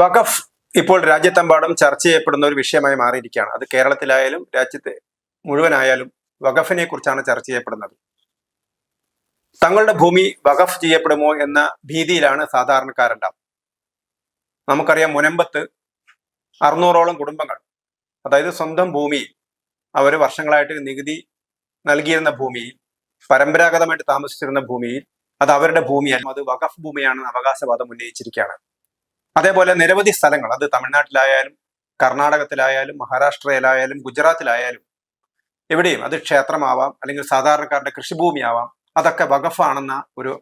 വഖഫ് ഇപ്പോൾ രാജ്യത്തെമ്പാടും ചർച്ച ചെയ്യപ്പെടുന്ന ഒരു വിഷയമായി മാറിയിരിക്കുകയാണ്. അത് കേരളത്തിലായാലും രാജ്യത്തെ മുഴുവനായാലും വഖഫിനെ കുറിച്ചാണ് ചർച്ച ചെയ്യപ്പെടുന്നത്. തങ്ങളുടെ ഭൂമി വഖഫ് ചെയ്യപ്പെടുമോ എന്ന ഭീതിയിലാണ് സാധാരണക്കാരെല്ലാം. നമുക്കറിയാം മുനമ്പത്ത് അറുന്നൂറോളം കുടുംബങ്ങൾ അതായത് സ്വന്തം ഭൂമി അവർ വർഷങ്ങളായിട്ട് നികുതി നൽകിയിരുന്ന ഭൂമിയിൽ പരമ്പരാഗതമായിട്ട് താമസിച്ചിരുന്ന ഭൂമിയിൽ അത് അവരുടെ ഭൂമിയല്ല അത് വഖഫ് ഭൂമിയാണെന്ന് അവകാശവാദം ഉന്നയിച്ചിരിക്കുകയാണ്. അതേപോലെ നിരവധി സ്ഥലങ്ങൾ അത് തമിഴ്നാട്ടിലായാലും കർണാടകത്തിലായാലും മഹാരാഷ്ട്രയിലായാലും ഗുജറാത്തിലായാലും എവിടെയും അത് ക്ഷേത്രമാവാം അല്ലെങ്കിൽ സാധാരണക്കാരുടെ കൃഷിഭൂമിയാവാം അതൊക്കെ വഖഫാണെന്ന ഒരു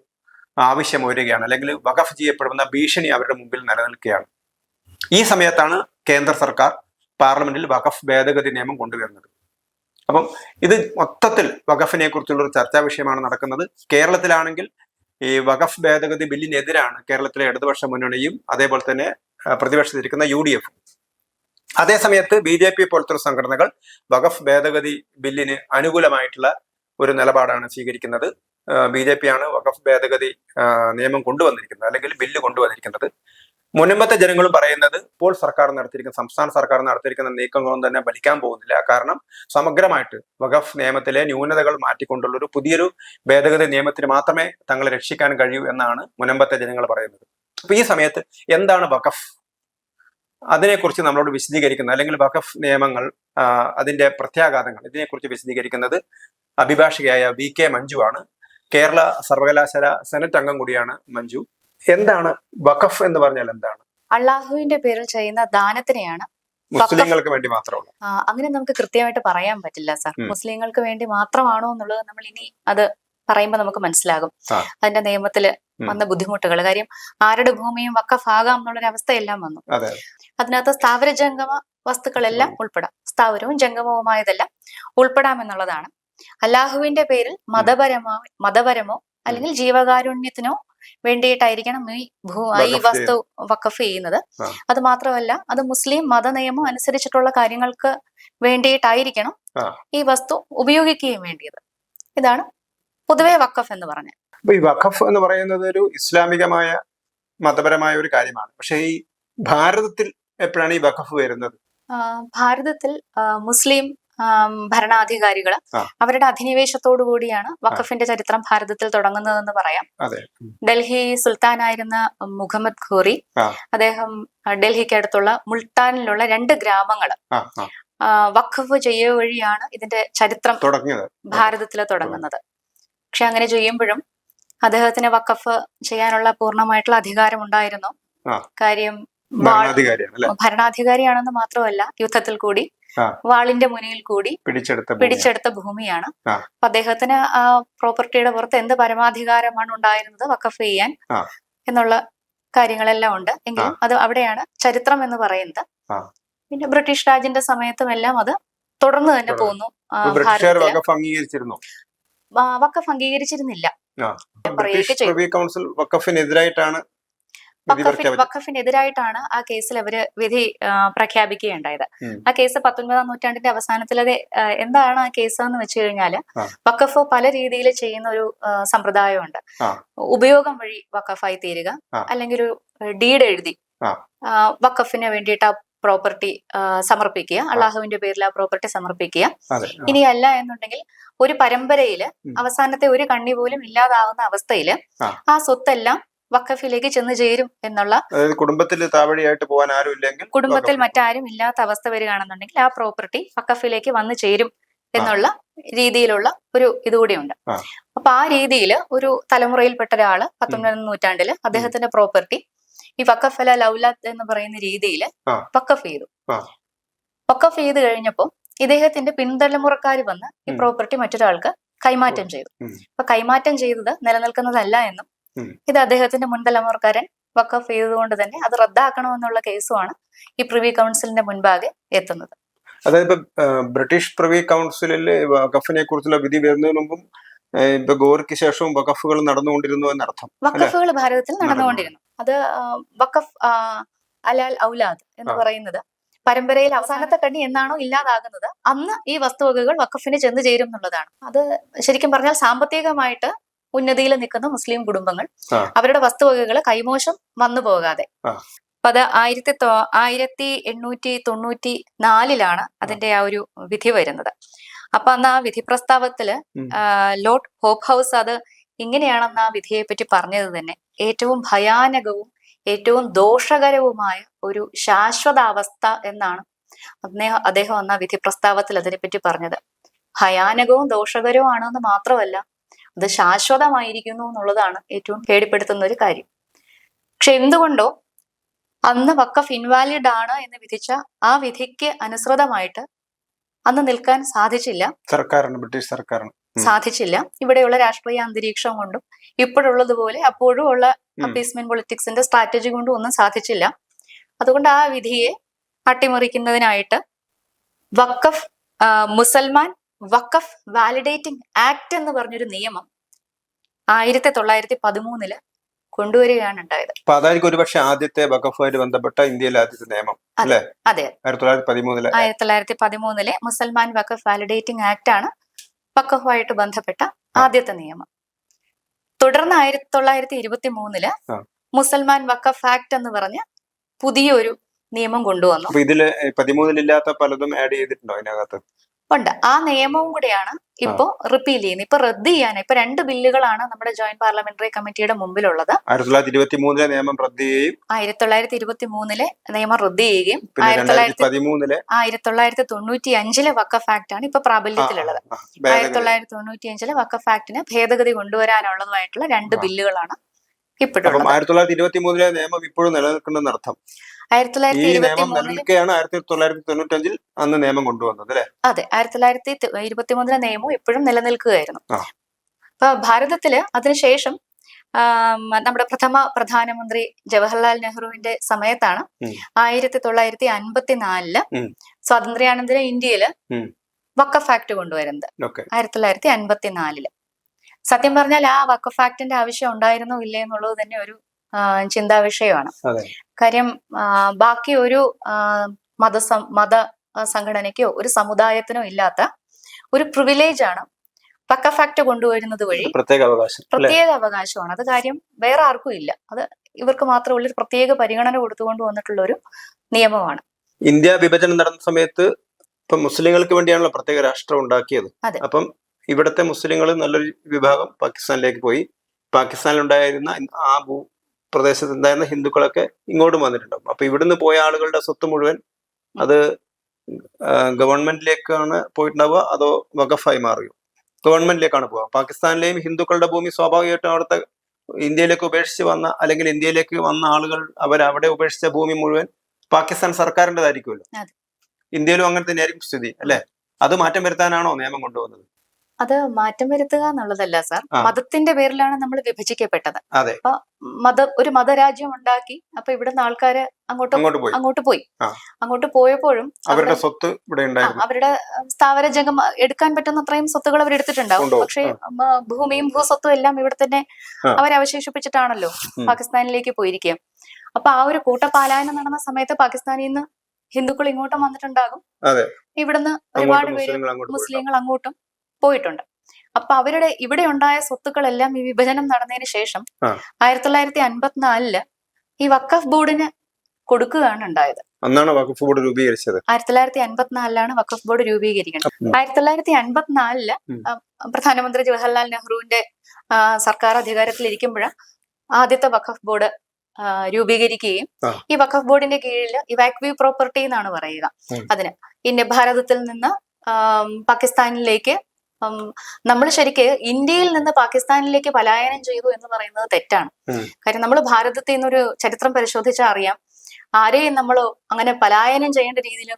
ആവശ്യം ഉയരുകയാണ് അല്ലെങ്കിൽ വഖഫ് ചെയ്യപ്പെടുന്ന ഭീഷണി അവരുടെ മുമ്പിൽ നിലനിൽക്കുകയാണ്. ഈ സമയത്താണ് കേന്ദ്ര സർക്കാർ പാർലമെന്റിൽ വഖഫ് ഭേദഗതി നിയമം കൊണ്ടുവരുന്നത്. അപ്പം ഇത് മൊത്തത്തിൽ വഖഫിനെ കുറിച്ചുള്ള ഒരു ചർച്ചാ വിഷയമാണ് നടക്കുന്നത്. കേരളത്തിലാണെങ്കിൽ ഈ വഖഫ് ഭേദഗതി ബില്ലിനെതിരാണ് കേരളത്തിലെ ഇടതുപക്ഷ മുന്നണിയും അതേപോലെ തന്നെ പ്രതിപക്ഷത്തിരിക്കുന്ന യു ഡി എഫും അതേസമയത്ത് ബി ജെ പി പോലത്തെ സംഘടനകൾ വഖഫ് ഭേദഗതി ബില്ലിന് അനുകൂലമായിട്ടുള്ള ഒരു നിലപാടാണ് സ്വീകരിക്കുന്നത്. ബി ജെ പി ആണ് വഖഫ് ഭേദഗതി നിയമം കൊണ്ടുവന്നിരിക്കുന്നത് അല്ലെങ്കിൽ ബില്ല് കൊണ്ടുവന്നിരിക്കുന്നത്. മുൻപത്തെ ജനങ്ങളും പറയുന്നത് ഇപ്പോൾ സർക്കാർ നടത്തിയിരിക്കുന്ന സംസ്ഥാന സർക്കാർ നടത്തിയിരിക്കുന്ന നീക്കങ്ങളൊന്നും തന്നെ ഫലിക്കാൻ പോകുന്നില്ല. കാരണം സമഗ്രമായിട്ട് വഖഫ് നിയമത്തിലെ ന്യൂനതകൾ മാറ്റിക്കൊണ്ടുള്ള ഒരു പുതിയൊരു ഭേദഗതി നിയമത്തിന് മാത്രമേ തങ്ങളെ രക്ഷിക്കാൻ കഴിയൂ എന്നാണ് മുനമ്പത്തെ ജനങ്ങൾ പറയുന്നത്. അപ്പൊ ഈ സമയത്ത് എന്താണ് വഖഫ്? അതിനെക്കുറിച്ച് നമ്മളോട് വിശദീകരിക്കുന്നത് അല്ലെങ്കിൽ വഖഫ് നിയമങ്ങൾ അതിന്റെ പ്രത്യാഘാതങ്ങൾ ഇതിനെക്കുറിച്ച് വിശദീകരിക്കുന്നത് അഭിഭാഷകയായ വി കെ മഞ്ജു ആണ്. കേരള സർവകലാശാല സെനറ്റ് അംഗം കൂടിയാണ് മഞ്ജു. എന്താണ് വഖഫ് എന്ന് പറഞ്ഞാൽ എന്താണ്? അള്ളാഹുവിന്റെ പേരിൽ ചെയ്യുന്ന ദാനത്തിനെയാണ് മുസ്ലിങ്ങൾക്ക് വേണ്ടി മാത്രമാണ്. അങ്ങനെ നമുക്ക് കൃത്യമായിട്ട് പറയാൻ പറ്റില്ല സാർ. മുസ്ലിങ്ങൾക്ക് വേണ്ടി മാത്രമാണോ എന്നുള്ളത് നമ്മൾ ഇനി അത് പറയുമ്പോൾ നമുക്ക് മനസ്സിലാകും. അതിന്റെ നിയമത്തിൽ വന്ന ബുദ്ധിമുട്ടുകൾ കാര്യം ആരുടെ ഭൂമിയും വക്കഫാകാം എന്നുള്ളൊരു അവസ്ഥയെല്ലാം വന്നു. അതെ. അതിനകത്ത് സ്ഥാവര ജംഗമ വസ്തുക്കളെല്ലാം ഉൾപ്പെടാം. സ്ഥാവരവും ജംഗമവുമായതെല്ലാം ഉൾപ്പെടാം എന്നുള്ളതാണ് അല്ലാഹുവിന്റെ പേരിൽ മതപരമോ മതപരമോ അല്ലെങ്കിൽ ജീവകാരുണ്യത്തിനോ വേണ്ടിയിട്ടായിരിക്കണം ഈ ഭൂ ഈ വഖഫ് വസ്തു വക്കഫ് ചെയ്യുന്നത്. അത് മാത്രമല്ല അത് മുസ്ലിം മത നിയമം അനുസരിച്ചിട്ടുള്ള കാര്യങ്ങൾക്ക് വേണ്ടിയിട്ടായിരിക്കണം ഈ വസ്തു ഉപയോഗിക്കുകയും വേണ്ടിയത്. ഇതാണ് പൊതുവെ വഖഫ് എന്ന് പറഞ്ഞത് അപ്പൊ ഈ വഖഫ് എന്ന് പറയുന്നത് ഒരു ഇസ്ലാമികമായ മതപരമായ ഒരു കാര്യമാണ്. പക്ഷേ ഈ ഭാരതത്തിൽ എപ്പോഴാണ് ഈ വഖഫ് വരുന്നത്? ഭാരതത്തിൽ മുസ്ലിം ആം, ഭരണാധികാരികൾ അവരുടെ അധിനിവേശത്തോടു കൂടിയാണ് വഖഫിന്റെ ചരിത്രം ഭാരതത്തിൽ തുടങ്ങുന്നതെന്ന് പറയാം. ഡൽഹി സുൽത്താനായിരുന്ന മുഹമ്മദ് ഖോറി അദ്ദേഹം ഡൽഹിക്കടുത്തുള്ള ഡൽഹിക്ക് അടുത്തുള്ള മുൾട്ടാനിലുള്ള രണ്ട് ഗ്രാമങ്ങൾ വഖഫ് ചെയ്യുക വഴിയാണ് ഇതിന്റെ ചരിത്രം തുടങ്ങിയത്. ഭാരതത്തിൽ തുടങ്ങുന്നത്. പക്ഷെ അങ്ങനെ ചെയ്യുമ്പോഴും അദ്ദേഹത്തിന് വഖഫ് ചെയ്യാനുള്ള പൂർണമായിട്ടുള്ള അധികാരം ഉണ്ടായിരുന്നു. കാര്യം ഭരണാധികാരിയാണെന്ന് മാത്രമല്ല യുദ്ധത്തിൽ കൂടി വാളിന്റെ മുനയിൽ കൂടി പിടിച്ചെടുത്ത പിടിച്ചെടുത്ത ഭൂമിയാണ്. അപ്പൊ അദ്ദേഹത്തിന് ആ പ്രോപ്പർട്ടിയുടെ പുറത്ത് എന്ത് പരമാധികാരമാണ് ഉണ്ടായിരുന്നത് വക്കഫ് ചെയ്യാൻ. എന്നുള്ള കാര്യങ്ങളെല്ലാം ഉണ്ട്. എങ്കിലും അത് അവിടെയാണ് ചരിത്രം എന്ന് പറയുന്നത്. പിന്നെ ബ്രിട്ടീഷ് രാജിന്റെ സമയത്തും എല്ലാം അത് തുടർന്ന് തന്നെ പോന്നു വഖഫ് അംഗീകരിച്ചിരുന്നില്ല. കൗൺസിൽ വഖഫിനെതിരായിട്ടാണ് വിധി വഖഫിന് എതിരായിട്ടാണ് ആ കേസിൽ അവർ വിധി പ്രഖ്യാപിക്കുകയുണ്ടായത്. ആ കേസ് പത്തൊൻപതാം നൂറ്റാണ്ടിന്റെ അവസാനത്തിൽ അത് എന്താണ് ആ കേസ് എന്ന് വെച്ച് കഴിഞ്ഞാൽ ആ. വഖഫ് പല രീതിയിൽ ചെയ്യുന്ന ഒരു സമ്പ്രദായമുണ്ട്. ഉപയോഗം വഴി വഖഫായി തീരുക അല്ലെങ്കിൽ ഒരു ഡീഡ് എഴുതി വഖഫിന് വേണ്ടിയിട്ട് ആ പ്രോപ്പർട്ടി സമർപ്പിക്കുക അള്ളാഹുവിന്റെ പേരിൽ ആ പ്രോപ്പർട്ടി സമർപ്പിക്കുക. ഇനി അല്ല എന്നുണ്ടെങ്കിൽ ഒരു പരമ്പരയിൽ അവസാനത്തെ ഒരു കണ്ണി പോലും ഇല്ലാതാവുന്ന അവസ്ഥയിൽ. ആ സ്വത്തെല്ലാം വഖഫിലേക്ക് ചെന്ന് ചേരും എന്നുള്ള കുടുംബത്തിൽ താവഴിയായിട്ട് പോകാൻ ആരും ഇല്ലെങ്കിൽ കുടുംബത്തിൽ മറ്റാരും ഇല്ലാത്ത അവസ്ഥ വരികയാണെന്നുണ്ടെങ്കിൽ ആ പ്രോപ്പർട്ടി വക്കഫിലേക്ക് വന്നു ചേരും എന്നുള്ള രീതിയിലുള്ള ഒരു ഇതുകൂടിയുണ്ട്. അപ്പൊ ആ രീതിയിൽ ഒരു തലമുറയിൽപ്പെട്ട ഒരാൾ പത്തൊമ്പതാം നൂറ്റാണ്ടിൽ അദ്ദേഹത്തിന്റെ പ്രോപ്പർട്ടി ഈ വക്കഫല അല ലൗലാത്ത് എന്ന് പറയുന്ന രീതിയിൽ വക്കഫ് ചെയ്തു. വക്കഫ് ചെയ്ത് കഴിഞ്ഞപ്പോൾ ഇദ്ദേഹത്തിന്റെ പിൻതലമുറക്കാർ വന്ന് ഈ പ്രോപ്പർട്ടി മറ്റൊരാൾക്ക് കൈമാറ്റം ചെയ്തു. അപ്പൊ കൈമാറ്റം ചെയ്തത് നിലനിൽക്കുന്നതല്ല എന്നും. ഇത് അദ്ദേഹത്തിന്റെ മുൻ തലമുറക്കാരൻ വക്കഫ് ചെയ്തതുകൊണ്ട് തന്നെ അത് റദ്ദാക്കണമെന്നുള്ള കേസുമാണ് ഈ പ്രിവി കൗൺസിലിന്റെ മുൻപാകെ എത്തുന്നത്. അതായത് ഇപ്പൊ ബ്രിട്ടീഷ് പ്രിവി കൗൺസിലിൽ വഖഫിനെ കുറിച്ചുള്ള വിധി വരുന്നതിന് മുമ്പും ഇപ്പൊ ഗോറിക്ക് ശേഷവും വഖഫുകൾ നടന്നുകൊണ്ടിരുന്നു എന്നർത്ഥം വഖഫുകൾ ഭാരതത്തിൽ നടന്നുകൊണ്ടിരുന്നു. അത് വക്കഫ് വഖഫ് അലാൽ ഔലാദ് എന്ന്. പറയുന്നത് പരമ്പരയിൽ അവസാനത്തെ കണ്ണി എന്നാണോ ഇല്ലാതാകുന്നത് അന്ന് ഈ വസ്തുവകകൾ വഖഫിന് ചെന്ന് ചേരും എന്നുള്ളതാണ്. അത് ശരിക്കും പറഞ്ഞാൽ സാമ്പത്തികമായിട്ട് ഉന്നതിയിൽ നിൽക്കുന്ന മുസ്ലിം കുടുംബങ്ങൾ അവരുടെ വസ്തുവകകൾ കൈമോശം വന്നു പോകാതെ. അപ്പൊ അത് ആയിരത്തി ആയിരത്തി എണ്ണൂറ്റി തൊണ്ണൂറ്റി നാലിലാണ് അതിന്റെ ആ ഒരു വിധി വരുന്നത്. അപ്പൊ അന്ന് ആ വിധി പ്രസ്താവത്തിൽ ലോർഡ് ഹോപ്പ് ഹൗസ് അത് ഇങ്ങനെയാണെന്ന് ആ വിധിയെ പറ്റി പറഞ്ഞത് തന്നെ. ഏറ്റവും ഭയാനകവും ഏറ്റവും ദോഷകരവുമായ ഒരു ശാശ്വതാവസ്ഥ എന്നാണ് അദ്ദേഹം അദ്ദേഹം വന്ന വിധി പ്രസ്താവത്തിൽ അതിനെപ്പറ്റി പറഞ്ഞത്. ഭയാനകവും ദോഷകരവുമാണെന്ന് മാത്രമല്ല അത് ശാശ്വതമായിരിക്കുന്നു എന്നുള്ളതാണ് ഏറ്റവും പേടിപ്പെടുത്തുന്ന ഒരു കാര്യം. പക്ഷെ എന്തുകൊണ്ടോ അന്ന് വക്കഫ് ഇൻവാലിഡ് ആണ് എന്ന് വിധിച്ച ആ വിധിക്ക് അനുസൃതമായിട്ട് അന്ന് നിൽക്കാൻ സാധിച്ചില്ല. സർക്കാരാണ് ബ്രിട്ടീഷ് സർക്കാരാണ് സാധിച്ചില്ല. ഇവിടെയുള്ള രാഷ്ട്രീയ അന്തരീക്ഷം കൊണ്ടും ഇപ്പോഴുള്ളതുപോലെ അപ്പോഴും ഉള്ള അപ്പീസ്മെന്റ് പൊളിറ്റിക്സിന്റെ സ്ട്രാറ്റജി കൊണ്ടും ഒന്നും സാധിച്ചില്ല. അതുകൊണ്ട് ആ വിധിയെ അട്ടിമറിക്കുന്നതിനായിട്ട് വക്കഫ് മുസൽമാൻ വക്കഫ് വാലിഡേറ്റിംഗ് ആക്ട് എന്ന് പറഞ്ഞൊരു നിയമം ആയിരത്തി തൊള്ളായിരത്തി പതിമൂന്നിൽ കൊണ്ടുവരികയാണ് ഉണ്ടായത്. അപ്പൊ അതായിരിക്കും ഒരുപക്ഷെ ആദ്യത്തെ വഖഫുമായി ബന്ധപ്പെട്ട ഇന്ത്യയിലെ ആദ്യത്തെ നിയമം അല്ലേ? അതെ ആയിരത്തി തൊള്ളായിരത്തി പതിമൂന്നിലെ ആയിരത്തി തൊള്ളായിരത്തി പതിമൂന്നിലെ മുസൽമാൻ വഖഫ് വാലിഡേറ്റിംഗ് ആക്ട് ആണ് വഖഫുമായിട്ട് ബന്ധപ്പെട്ട ആദ്യത്തെ നിയമം. തുടർന്ന് ആയിരത്തി തൊള്ളായിരത്തി ഇരുപത്തി മൂന്നിൽ മുസൽമാൻ വഖഫ് ആക്ട് എന്ന് പറഞ്ഞ പുതിയൊരു നിയമം കൊണ്ടുവന്നു. ഇതിൽ പതിമൂന്നിലില്ലാത്ത പലതും ആഡ് ചെയ്തിട്ടുണ്ടോ അതിനകത്ത് ഉണ്ട്. ആ നിയമവും കൂടെയാണ് ഇപ്പോ റിപ്പീൽ ചെയ്യുന്നത്. ഇപ്പൊ റദ്ദ് ചെയ്യാൻ ഇപ്പൊ രണ്ട് ബില്ലുകളാണ് നമ്മുടെ ജോയിന്റ് പാർലമെന്ററി കമ്മിറ്റിയുടെ മുമ്പിലുള്ളത്. ആയിരത്തി തൊള്ളായിരത്തി ഇരുപത്തി മൂന്നിലെ നിയമം റദ്ദ് ചെയ്യുകയും ആയിരത്തി തൊള്ളായിരത്തി ഇരുപത്തി മൂന്നിലെ നിയമം റദ്ദ് ചെയ്യുകയും ആയിരത്തി തൊള്ളായിരത്തി പതിമൂന്നിലെ ആയിരത്തി തൊള്ളായിരത്തി തൊണ്ണൂറ്റി അഞ്ചിലെ വക്കഫ് ആക്ട് ആണ് ഇപ്പൊ പ്രാബല്യത്തിലുള്ളത്. ആയിരത്തി തൊള്ളായിരത്തി തൊണ്ണൂറ്റി അഞ്ചിലെ വക്കഫ് ആക്ടിന് ഭേദഗതി കൊണ്ടുവരാനുള്ളതുമായിട്ടുള്ള രണ്ട് ബില്ലുകളാണ് ഇപ്പോഴും ആയിരത്തി തൊള്ളായിരത്തി ഇരുപത്തി മൂന്നിലെ നിയമം ഇപ്പോഴും നിലനിൽക്കുന്നുണ്ടെന്ന് അർത്ഥം ആയിരത്തി തൊള്ളായിരത്തി ഇരുപത്തി ആയിരത്തി അന്ന് നിയമം കൊണ്ടുവന്നത് അല്ലെ? അതെ ആയിരത്തി തൊള്ളായിരത്തി ഇരുപത്തി മൂന്നിലെ നിയമം ഇപ്പോഴും നിലനിൽക്കുകയായിരുന്നു. അപ്പൊ ഭാരതത്തിൽ അതിനുശേഷം നമ്മുടെ പ്രഥമ പ്രധാനമന്ത്രി ജവഹർലാൽ നെഹ്റുവിന്റെ സമയത്താണ്. ആയിരത്തി തൊള്ളായിരത്തി അൻപത്തിനാലിൽ സ്വാതന്ത്ര്യാനന്തര ഇന്ത്യയിൽ. വക്കഫ് ആക്ട് കൊണ്ടുവരുന്നത്. ആയിരത്തി തൊള്ളായിരത്തി അൻപത്തിനാലിൽ. സത്യം പറഞ്ഞാൽ ആ വക്കഫ് ആക്ടിന്റെ ആവശ്യം ഉണ്ടായിരുന്നോ ഇല്ലേ എന്നുള്ളത് തന്നെ ഒരു ചിന്താ വിഷയമാണ് കാര്യം ബാക്കി ഒരു മത മത സംഘടനയ്ക്കോ ഒരു സമുദായത്തിനോ ഇല്ലാത്ത ഒരു പ്രിവിലേജ് ആണ് പക്ക ഫാക്ട് കൊണ്ടുവരുന്നത് വഴി പ്രത്യേക അവകാശം പ്രത്യേക അവകാശമാണ്. അത് കാര്യം വേറെ ആർക്കും ഇല്ല. അത് ഇവർക്ക് മാത്രമുള്ള ഒരു പ്രത്യേക പരിഗണന കൊടുത്തുകൊണ്ട് വന്നിട്ടുള്ള ഒരു നിയമമാണ്. ഇന്ത്യ വിഭജനം നടന്ന സമയത്ത് ഇപ്പൊ മുസ്ലിങ്ങൾക്ക് വേണ്ടിയാണല്ലോ പ്രത്യേക രാഷ്ട്രം ഉണ്ടാക്കിയത്. അപ്പം ഇവിടുത്തെ മുസ്ലിങ്ങൾ നല്ലൊരു വിഭാഗം പാകിസ്ഥാനിലേക്ക് പോയി. പാകിസ്ഥാനിലുണ്ടായിരുന്ന ആ ഭൂ പ്രദേശത്ത് ഉണ്ടായിരുന്ന ഹിന്ദുക്കളൊക്കെ ഇങ്ങോട്ടും വന്നിട്ടുണ്ടാവും. അപ്പൊ ഇവിടുന്ന് പോയ ആളുകളുടെ സ്വത്ത് മുഴുവൻ അത് ഗവൺമെന്റിലേക്കാണ് പോയിട്ടുണ്ടാവുക അതോ വഖഫായി മാറിയോ ഗവൺമെന്റിലേക്കാണ് പോവുക. പാകിസ്ഥാനിലെയും ഹിന്ദുക്കളുടെ ഭൂമി സ്വാഭാവികമായിട്ടും അവിടുത്തെ ഇന്ത്യയിലേക്ക് ഉപേക്ഷിച്ച് വന്ന അല്ലെങ്കിൽ ഇന്ത്യയിലേക്ക് വന്ന ആളുകൾ അവർ അവിടെ ഉപേക്ഷിച്ച ഭൂമി മുഴുവൻ പാകിസ്ഥാൻ സർക്കാരിന്റെതായിരിക്കുമല്ലോ. ഇന്ത്യയിലും അങ്ങനെ തന്നെയായിരിക്കും സ്ഥിതി അല്ലെ? അത് മാറ്റം വരുത്താനാണോ നിയമം കൊണ്ടുവന്നത് അത് മാറ്റം വരുത്തുക എന്നുള്ളതല്ല സാർ. മതത്തിന്റെ പേരിലാണ് നമ്മൾ വിഭജിക്കപ്പെട്ടത്. അപ്പൊ മത ഒരു മതരാജ്യം ഉണ്ടാക്കി അപ്പൊ ഇവിടുന്ന് ആൾക്കാര് അങ്ങോട്ട് അങ്ങോട്ട് പോയി. അങ്ങോട്ട് പോയി. അങ്ങോട്ട് പോയപ്പോഴും അവരുടെ സ്വത്ത് ഇവിടെ അവരുടെ സ്ഥാവര ജംഗം എടുക്കാൻ പറ്റുന്ന അത്രയും സ്വത്തുകൾ അവർ എടുത്തിട്ടുണ്ടാവും. പക്ഷെ ഭൂമിയും ഭൂസ്വത്തും എല്ലാം ഇവിടെ തന്നെ. അവരവശേഷിപ്പിച്ചിട്ടാണല്ലോ പാകിസ്ഥാനിലേക്ക് പോയിരിക്കുക. അപ്പൊ ആ ഒരു കൂട്ടപാലായനം നടന്ന സമയത്ത് പാകിസ്ഥാനിൽ നിന്ന് ഹിന്ദുക്കൾ ഇങ്ങോട്ടും വന്നിട്ടുണ്ടാകും. ഇവിടുന്ന് ഒരുപാട് പേര് മുസ്ലിങ്ങൾ അങ്ങോട്ടും പോയിട്ടുണ്ട്. അപ്പൊ അവരുടെ ഇവിടെ ഉണ്ടായ സ്വത്തുക്കളെല്ലാം ഈ വിഭജനം നടന്നതിന് ശേഷം. ആയിരത്തി തൊള്ളായിരത്തി അൻപത്തിനാലിൽ ഈ വക്കഫ് ബോർഡിന് കൊടുക്കുകയാണ് ഉണ്ടായത്. അന്നാണ് വഖഫ് ബോർഡ് രൂപീകരിച്ചത്. ആയിരത്തി തൊള്ളായിരത്തി അൻപത്തിനാലിലാണ് വഖഫ് ബോർഡ് രൂപീകരിക്കുന്നത്. ആയിരത്തി തൊള്ളായിരത്തി അൻപത്തിനാലിൽ പ്രധാനമന്ത്രി ജവഹർലാൽ നെഹ്റുവിന്റെ സർക്കാർ അധികാരത്തിലിരിക്കുമ്പോൾ ആദ്യത്തെ വഖഫ് ബോർഡ് രൂപീകരിക്കുകയും ഈ വഖഫ് ബോർഡിന്റെ കീഴിൽ ഇവാക്വി പ്രോപ്പർട്ടി എന്നാണ് പറയുക. അതിന് ഇന്ത്യ ഭാരതത്തിൽ നിന്ന് പാകിസ്ഥാനിലേക്ക് നമ്മൾ ശരിക്ക് ഇന്ത്യയിൽ നിന്ന് പാകിസ്ഥാനിലേക്ക് പലായനം ചെയ്തു എന്ന് പറയുന്നത് തെറ്റാണ്. കാര്യം നമ്മൾ ഭാരതത്തിൽ നിന്നൊരു ചരിത്രം പരിശോധിച്ചാൽ അറിയാം. ആരെയും നമ്മൾ അങ്ങനെ പലായനം ചെയ്യേണ്ട രീതിയിൽ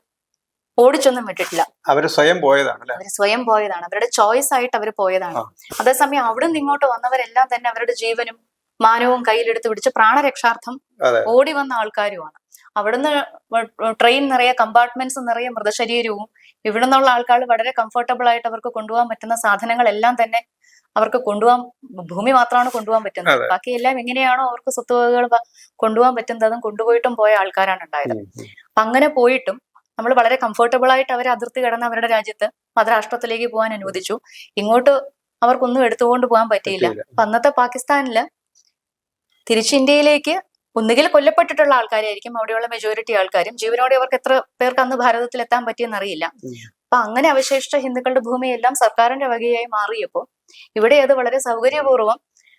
ഓടിച്ചൊന്നും വിട്ടിട്ടില്ല. അവർ സ്വയം പോയതാണ് അവർ സ്വയം പോയതാണ്. അവരുടെ ചോയ്സ് ആയിട്ട് അവർ പോയതാണ്. അതേസമയം അവിടെ നിന്ന് ഇങ്ങോട്ട് വന്നവരെല്ലാം തന്നെ അവരുടെ ജീവനും മാനവും കയ്യിലെടുത്ത് പിടിച്ച് പ്രാണരക്ഷാർത്ഥം. ഓടി വന്ന ആൾക്കാരുമാണ്. അവിടുന്ന് ട്രെയിൻ നിറയെ കമ്പാർട്ട്മെന്റ്സ് നിറയെ മൃതശരീരവും ഇവിടെ നിന്നുള്ള ആൾക്കാർ വളരെ കംഫർട്ടബിൾ ആയിട്ട് അവർക്ക് കൊണ്ടുപോകാൻ പറ്റുന്ന സാധനങ്ങളെല്ലാം തന്നെ അവർക്ക് കൊണ്ടുപോകാൻ ഭൂമി മാത്രമാണ് കൊണ്ടുപോകാൻ പറ്റുന്നത്. ബാക്കി എല്ലാം എങ്ങനെയാണോ അവർക്ക് സ്വത്തുവകകൾ കൊണ്ടുപോകാൻ പറ്റുന്നതും കൊണ്ടുപോയിട്ടും പോയ ആൾക്കാരാണ് ഉണ്ടായത്. അപ്പൊ അങ്ങനെ പോയിട്ടും നമ്മൾ വളരെ കംഫർട്ടബിൾ ആയിട്ട് അവരെ അതിർത്തി കടന്ന് അവരുടെ രാജ്യത്ത് മതരാഷ്ട്രത്തിലേക്ക് പോകാൻ അനുവദിച്ചു. ഇങ്ങോട്ട് അവർക്കൊന്നും എടുത്തുകൊണ്ട് പോകാൻ പറ്റിയില്ല. അപ്പൊ അന്നത്തെ പാകിസ്ഥാനിൽ തിരിച്ച് ഇന്ത്യയിലേക്ക് ഒന്നുകിൽ കൊല്ലപ്പെട്ടിട്ടുള്ള ആൾക്കാരായിരിക്കും അവിടെയുള്ള മെജോറിറ്റി ആൾക്കാരും ജീവനോടെ അവർക്ക് എത്ര പേർക്ക് അന്ന് ഭാരതത്തിൽ എത്താൻ പറ്റിയെന്ന് അറിയില്ല ഉം. അപ്പൊ അങ്ങനെ അവശേഷിച്ച ഹിന്ദുക്കളുടെ ഭൂമിയെല്ലാം സർക്കാരിന്റെ വകയായി മാറിയപ്പോൾ ഇവിടെ അത് വളരെ സൗകര്യപൂർവം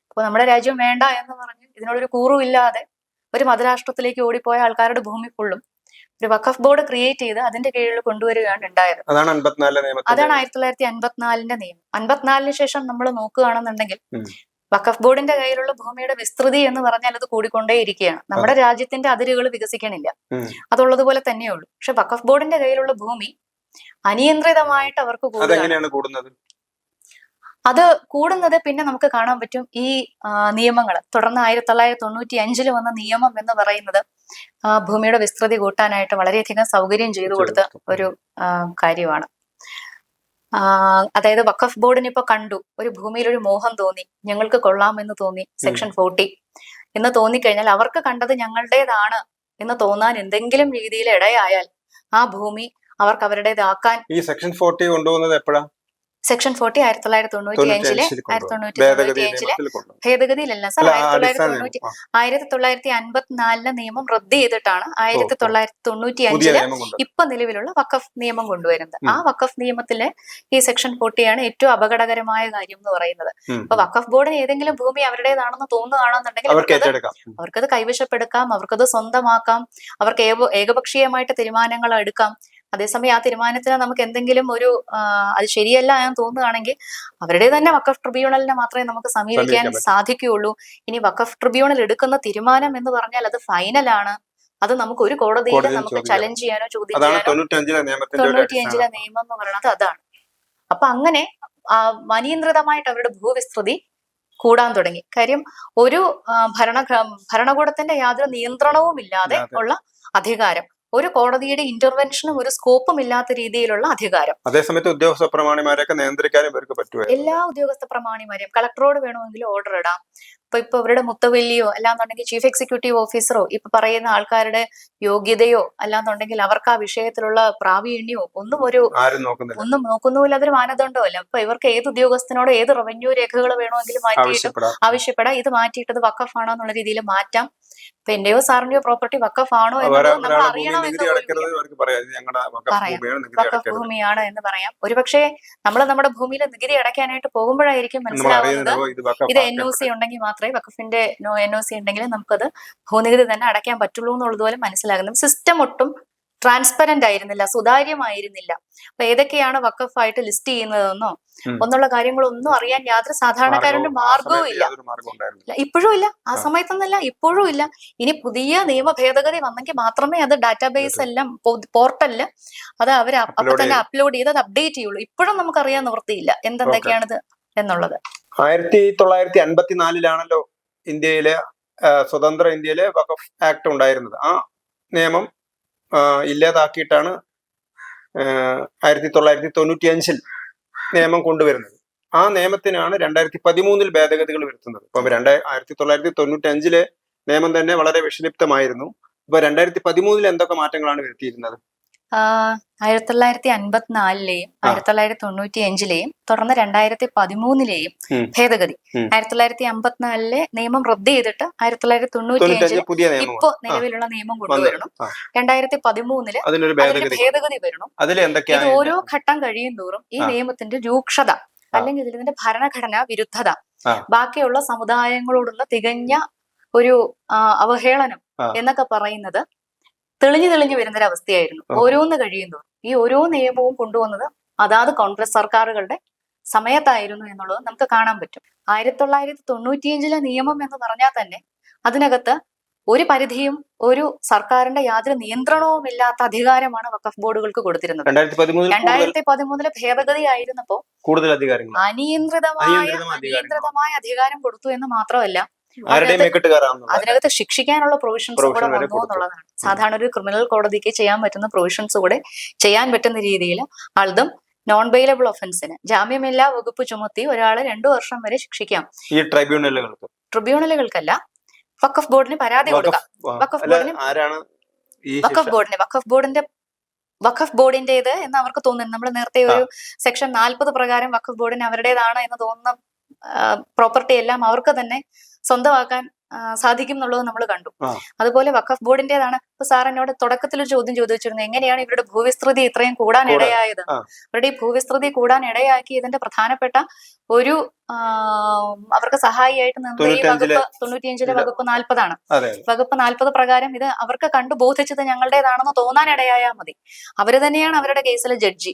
അപ്പൊ നമ്മുടെ രാജ്യം വേണ്ട എന്ന് പറഞ്ഞ് ഇതിനോടൊരു കൂറും ഇല്ലാതെ ഒരു മതരാഷ്ട്രത്തിലേക്ക് ഓടിപ്പോയ ആൾക്കാരുടെ ഭൂമി ഫുള്ളും ഒരു വഖഫ് ബോർഡ് ക്രിയേറ്റ് ചെയ്ത് അതിന്റെ കീഴിൽ കൊണ്ടുവരികയാണ് ഉണ്ടായത് അതാണ് ആയിരത്തി തൊള്ളായിരത്തി അൻപത്തിനാലിന്റെ നിയമം അൻപത്തിനാലിന് ശേഷം നമ്മൾ നോക്കുകയാണെന്നുണ്ടെങ്കിൽ. വഖഫ് ബോർഡിന്റെ കയ്യിലുള്ള ഭൂമിയുടെ വിസ്തൃതി എന്ന് പറഞ്ഞാൽ അത് കൂടിക്കൊണ്ടേയിരിക്കുകയാണ്. നമ്മുടെ രാജ്യത്തിന്റെ അതിരുകൾ വികസിക്കണില്ല. അതുള്ളതുപോലെ തന്നെയുള്ളൂ. പക്ഷെ വഖഫ് ബോർഡിന്റെ കയ്യിലുള്ള ഭൂമി അനിയന്ത്രിതമായിട്ട് അവർക്ക് കൂടുന്നത്? അത് കൂടുന്നത് പിന്നെ നമുക്ക് കാണാൻ പറ്റും ഈ നിയമങ്ങൾ തുടർന്ന് ആയിരത്തി തൊള്ളായിരത്തി തൊണ്ണൂറ്റി അഞ്ചിൽ വന്ന നിയമം എന്ന് പറയുന്നത് ഭൂമിയുടെ വിസ്തൃതി കൂട്ടാനായിട്ട് വളരെയധികം സൗകര്യം ചെയ്തു കൊടുത്ത ഒരു കാര്യമാണ്. അതായത് വഖഫ് ബോർഡിന് ഇപ്പൊ കണ്ടു ഒരു ഭൂമിയിൽ ഒരു മോഹം തോന്നി ഞങ്ങൾക്ക് കൊള്ളാമെന്ന് തോന്നി സെക്ഷൻ ഫോർട്ടി എന്ന് തോന്നിക്കഴിഞ്ഞാൽ അവർക്ക് കണ്ടത് ഞങ്ങളുടേതാണ് എന്ന് തോന്നാൻ എന്തെങ്കിലും രീതിയിൽ ഇടയായാൽ ആ ഭൂമി അവർക്ക് അവരുടേതാക്കാൻ ഈ സെക്ഷൻ ഫോർട്ടി കൊണ്ടുപോകുന്നത് എപ്പോഴാ? സെക്ഷൻ ഫോർട്ടി ആയിരത്തി തൊള്ളായിരത്തി തൊണ്ണൂറ്റി അഞ്ചിലെ ആയിരത്തി തൊണ്ണൂറ്റി തൊണ്ണൂറ്റി അഞ്ചിലെ ഭേദഗതിയിലല്ല സാർ ആയിരത്തി തൊള്ളായിരത്തി തൊണ്ണൂറ്റി. ആയിരത്തി തൊള്ളായിരത്തി അൻപത്തിനാലിലെ നിയമം റദ്ദ് ചെയ്തിട്ടാണ് ആയിരത്തി. തൊള്ളായിരത്തി തൊണ്ണൂറ്റി അഞ്ചിൽ ഇപ്പൊ നിലവിലുള്ള വഖഫ് നിയമം കൊണ്ടുവരുന്നത് ആ വഖഫ് നിയമത്തിലെ ഈ സെക്ഷൻ ഫോർട്ടിയാണ് ഏറ്റവും അപകടകരമായ കാര്യം എന്ന് പറയുന്നത്. അപ്പൊ വഖഫ് ബോർഡിന് ഏതെങ്കിലും ഭൂമി അവരുടേതാണെന്ന് തോന്നുകയാണെന്നുണ്ടെങ്കിൽ. അവർക്കത് കൈവശപ്പെടുക്കാം അവർക്കത് സ്വന്തമാക്കാം അവർക്ക് ഏകപക്ഷീയമായിട്ട് തീരുമാനങ്ങൾ എടുക്കാം അതേസമയം ആ തീരുമാനത്തിന് നമുക്ക് എന്തെങ്കിലും ഒരു അത് ശരിയല്ല എന്ന് തോന്നുകയാണെങ്കിൽ അവരുടെ തന്നെ വക്കഫ് ട്രിബ്യൂണലിനെ മാത്രമേ നമുക്ക് സമീപിക്കാൻ സാധിക്കുകയുള്ളൂ. ഇനി വക്കഫ് ട്രിബ്യൂണൽ എടുക്കുന്ന തീരുമാനം എന്ന് പറഞ്ഞാൽ അത് ഫൈനലാണ് അത് നമുക്ക് ഒരു കോടതിയിൽ നമുക്ക് ചലഞ്ച് ചെയ്യാനോ ചോദിക്കാനോ തൊണ്ണൂറ്റിയഞ്ചിലെ നിയമം എന്ന് പറയുന്നത് അതാണ്. അപ്പൊ അങ്ങനെ അനിയന്ത്രിതമായിട്ട് അവരുടെ ഭൂവിസ്തൃതി കൂടാൻ തുടങ്ങി. കാര്യം ഒരു ഭരണ ഭരണകൂടത്തിന്റെ യാതൊരു നിയന്ത്രണവും ഇല്ലാതെ. ഉള്ള അധികാരം. ഒരു കോടതിയുടെ ഇന്റർവെൻഷനും ഒരു സ്കോപ്പും ഇല്ലാത്ത രീതിയിലുള്ള അധികാരം. അതേസമയത്ത് ഉദ്യോഗസ്ഥ പ്രമാണിമാരെയൊക്കെ നിയന്ത്രിക്കാനും ഇവർക്ക് പറ്റുമോ എല്ലാ ഉദ്യോഗസ്ഥ പ്രമാണിമാരെയും കളക്ടറോട് വേണമെങ്കിൽ ഓർഡർ ഇടാം. ഇപ്പൊ ഇപ്പൊ ഇവരുടെ മുത്തവല്ലിയോ അല്ലാന്നുണ്ടെങ്കിൽ ചീഫ് എക്സിക്യൂട്ടീവ് ഓഫീസറോ ഇപ്പൊ പറയുന്ന ആൾക്കാരുടെ യോഗ്യതയോ അല്ലാന്നുണ്ടെങ്കിൽ അവർക്ക് ആ വിഷയത്തിലുള്ള പ്രാവീണ്യോ ഒന്നും ഒരു നോക്കുന്നില്ല. ഒന്നും നോക്കുന്നുമില്ല. അതൊരു മാനദണ്ഡമല്ല. അപ്പൊ ഇവർക്ക് ഏത് ഉദ്യോഗസ്ഥനോട് ഏത് റവന്യൂ രേഖകൾ വേണമെങ്കിലും മാറ്റിയിട്ട് ആവശ്യപ്പെടാം. ഇത് മാറ്റിയിട്ടത് വക്കഫാണോ ആണോ എന്നുള്ള രീതിയിൽ മാറ്റാം. ഇപ്പൊ എന്റെയോ സാറിന്റെയോ പ്രോപ്പർട്ടി വക്കഫ് ആണോ വക്കഫ് ഭൂമിയാണ് എന്ന് പറയാം. ഒരുപക്ഷെ നമ്മൾ നമ്മുടെ ഭൂമിയിൽ നികുതി അടയ്ക്കാനായിട്ട് പോകുമ്പോഴായിരിക്കും മനസ്സിലാവുന്നത്. ഇത് എൻ ഒ സി ഉണ്ടെങ്കിൽ മാത്രമേ വക്കഫിന്റെ എൻ ഒ സി ഉണ്ടെങ്കിൽ നമുക്കത് ഭൂനികുതി തന്നെ അടയ്ക്കാൻ പറ്റുള്ളൂ എന്നുള്ളതുപോലെ മനസ്സിലാകുന്നു. മനസ്സിലാകുന്നത് സിസ്റ്റം ഒട്ടും ട്രാൻസ്പെറന്റ് ആയിരുന്നില്ല സുതാര്യമായിരുന്നില്ല. അപ്പൊ ഏതൊക്കെയാണ് വക്കഫായിട്ട് ലിസ്റ്റ് ചെയ്യുന്നതെന്നോ. ഒന്നുള്ള കാര്യങ്ങളൊന്നും അറിയാൻ യാതൊരു സാധാരണക്കാരന്റെ മാർഗവും- മാർഗവും ഇല്ല. ഇപ്പോഴും ഇല്ല. ആ. സമയത്തൊന്നല്ല ഇപ്പോഴും ഇല്ല. ഇനി പുതിയ നിയമ ഭേദഗതി വന്നെങ്കിൽ മാത്രമേ അത് ഡാറ്റാബേസ് എല്ലാം പോർട്ടലിൽ അത് അവർ അപ്പൊ തന്നെ അപ്ലോഡ് ചെയ്ത് അത് അപ്ഡേറ്റ് ചെയ്യുള്ളൂ. ഇപ്പോഴും നമുക്ക് നമുക്കറിയാൻ നിവൃത്തിയില്ല. എന്തെന്തൊക്കെയാണിത് എന്നുള്ളത്. ആയിരത്തി തൊള്ളായിരത്തി അൻപത്തിനാലിലാണല്ലോ ഇന്ത്യയിലെ സ്വതന്ത്ര ഇന്ത്യയിലെ വഖഫ് ആക്ട് ഉണ്ടായിരുന്നത്. ആ നിയമം ഇല്ലാതാക്കിയിട്ടാണ് ആയിരത്തി തൊള്ളായിരത്തി തൊണ്ണൂറ്റി അഞ്ചിൽ നിയമം കൊണ്ടുവരുന്നത്. ആ നിയമത്തിനാണ് രണ്ടായിരത്തി പതിമൂന്നിൽ ഭേദഗതികൾ വരുത്തുന്നത്. ഇപ്പം രണ്ടായി ആയിരത്തി തൊള്ളായിരത്തി തൊണ്ണൂറ്റി അഞ്ചിലെ നിയമം തന്നെ വളരെ വിഷലിപ്തമായിരുന്നു ഇപ്പൊ രണ്ടായിരത്തി പതിമൂന്നിൽ എന്തൊക്കെ മാറ്റങ്ങളാണ് വരുത്തിയിരുന്നത്? ആയിരത്തി തൊള്ളായിരത്തി അൻപത്തിനാലിലെയും. ആയിരത്തി തൊള്ളായിരത്തി തൊണ്ണൂറ്റി അഞ്ചിലെയും തുടർന്ന് രണ്ടായിരത്തി പതിമൂന്നിലെയും. ഭേദഗതി. ആയിരത്തി തൊള്ളായിരത്തി അമ്പത്തിനാലിലെ നിയമം റദ്ദ് ചെയ്തിട്ട് ആയിരത്തി തൊള്ളായിരത്തി തൊണ്ണൂറ്റി അഞ്ചിൽ ഇപ്പോ നിലവിലുള്ള നിയമം കൊണ്ടുവരണം. രണ്ടായിരത്തി പതിമൂന്നിൽ ഭേദഗതി വരണം ഇത് ഓരോ ഘട്ടം കഴിയും തോറും ഈ നിയമത്തിന്റെ രൂക്ഷത. അല്ലെങ്കിൽ ഇതിന്റെ ഭരണഘടനാ വിരുദ്ധത ബാക്കിയുള്ള സമുദായങ്ങളോടുള്ള തികഞ്ഞ ഒരു അവഹേളനം എന്നൊക്കെ പറയുന്നത് തെളിഞ്ഞു തെളിഞ്ഞു വരുന്ന അവസ്ഥയായിരുന്നു ആ. ഓരോന്ന് കഴിയുന്നു. ഈ ഓരോ നിയമവും കൊണ്ടുവന്നത് അതാത് കോൺഗ്രസ് സർക്കാരുകളുടെ സമയത്തായിരുന്നു എന്നുള്ളത് നമുക്ക് കാണാൻ പറ്റും. ആയിരത്തി തൊള്ളായിരത്തി തൊണ്ണൂറ്റിയഞ്ചിലെ നിയമം എന്ന് പറഞ്ഞാൽ തന്നെ അതിനകത്ത് ഒരു പരിധിയും ഒരു സർക്കാരിന്റെ യാതൊരു നിയന്ത്രണവും ഇല്ലാത്ത അധികാരമാണ് വഖഫ് ബോർഡുകൾക്ക് കൊടുത്തിരുന്നത്. രണ്ടായിരത്തി പതിമൂന്നിലെ ഭേദഗതി ആയിരുന്നപ്പോ കൂടുതൽ അനിയന്ത്രിതമായ അനിയന്ത്രിതമായ അധികാരം കൊടുത്തു എന്ന് മാത്രമല്ല ആരുടെയും അതിനകത്ത് മേക്കെട്ട് കയറാമെന്നുള്ള അതിനകത്ത് ശിക്ഷിക്കാനുള്ള പ്രൊവിഷൻസ് Provision കൂടെ വരെ വന്നു കൊടുത്തു. എന്നുള്ളതാണ്. സാധാരണ ഒരു ക്രിമിനൽ കോടതിക്ക് ചെയ്യാൻ പറ്റുന്ന പ്രൊവിഷൻസ് കൂടെ ചെയ്യാൻ പറ്റുന്ന രീതിയിൽ ആൾദം നോൺ ബെയിലബിൾ ഒഫൻസിന് ജാമ്യമില്ലാ വകുപ്പ് ചുമത്തി ഒരാളെ രണ്ടു വർഷം വരെ ശിക്ഷിക്കാം. ഈ ട്രൈബ്യൂണലുകൾക്ക്? ട്രിബ്യൂണലുകൾക്കല്ല വഖഫ് ബോർഡിന് പരാതി കൊടുക്കാം. വഖഫ് വഖഫ് അല്ല, ബോർഡിന് ആരാണ് ഈ വഖഫ് ശിക്ഷ? ബോർഡിന് വഖഫ് ബോർഡിന്റെ വഖഫ് ബോർഡിന്റേത് എന്ന് അവർക്ക് തോന്നുന്നു. നമ്മൾ നേരത്തെ ഒരു സെക്ഷൻ നാൽപ്പത് പ്രകാരം വഖഫ് ബോർഡിന് അവരുടേതാണ് എന്ന് തോന്നുന്ന പ്രോപ്പർട്ടി എല്ലാം അവർക്ക് തന്നെ സ്വന്തമാക്കാൻ സാധിക്കും എന്നുള്ളത് നമ്മൾ കണ്ടു. അതുപോലെ വഖഫ് ബോർഡിന്റേതാണ്. ഇപ്പൊ സാർ എന്നോട് തുടക്കത്തിൽ ഒരു ചോദ്യം ചോദിച്ചിരുന്നു. എങ്ങനെയാണ് ഇവരുടെ ഭൂവിസ്തൃതി ഇത്രയും കൂടാൻ. ഇടയായത് ഇവരുടെ അവരുടെ ഈ ഭൂവിസ്തൃതി കൂടാൻ ഇടയാക്കി ഇതിന്റെ പ്രധാനപ്പെട്ട ഒരു അവർക്ക് സഹായിയായിട്ട് നിന്ന് ഈ വകുപ്പ് തൊണ്ണൂറ്റിയഞ്ചിലെ. വകുപ്പ് നാൽപ്പതാണ്. വകുപ്പ് നാൽപ്പത് പ്രകാരം ഇത് അവർക്ക് കണ്ടു ബോധിച്ചത് ഞങ്ങളുടേതാണെന്ന് തോന്നാൻ ഇടയായാൽ മതി. അവർ തന്നെയാണ് അവരുടെ കേസിലെ ജഡ്ജി.